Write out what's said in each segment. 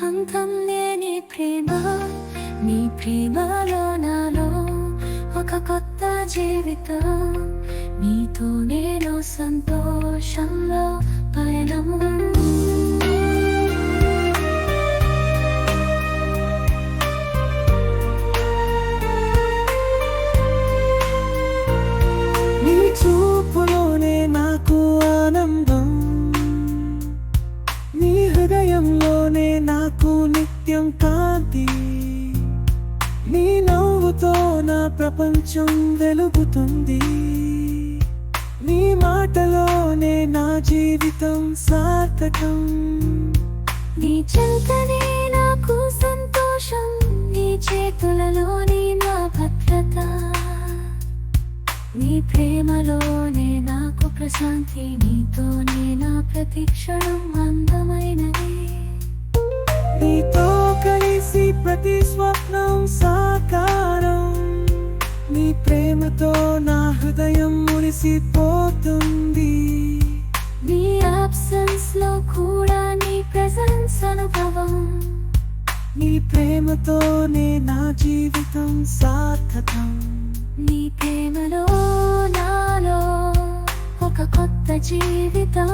అంతం లేని ప్రేమ నీ ప్రేమలో నాలో ఒక కొత్త జీవితం నీతో నేను సంతోషంలో నిత్యం కాంతి. నీ నవ్వుతో నా ప్రపంచం వెలుగుతుంది. నీ మాటలోనే నా జీవితం సార్థకం. నీ చెంతనే నాకు సంతోషం నీ చేతులలోని నా భద్రత. నీ ప్రేమలోనే నాకు ప్రశాంతి నీతోనే నా ప్రతి క్షణం అందమైనది. నీతో ప్రతి స్వప్నం సాకారం. నీ ప్రేమతో నా హృదయం మురిసిపోతుంది. నీ అబ్సెన్స్లో కూడా నీ ప్రెజెన్స్ అనుభవం. నీ ప్రేమతోనే నా జీవితం సార్థకం. నీ ప్రేమలో నాలో ఒక కొత్త జీవితం.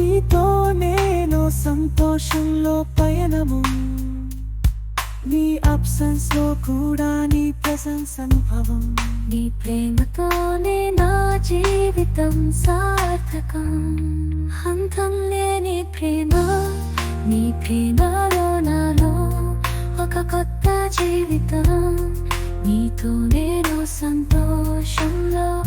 నీతో నేను సంతోషంలో పయనము. నీ అబ్సెన్స్లో కూడా నీ ప్రెసెన్స్ అనుభవం. నీ ప్రేమతోనే నా జీవితం సార్థకం. అంతం లేని ప్రేమ నీ ప్రేమలో నాలో ఒక కొత్త జీవితం. నీతో నేను సంతోషంలో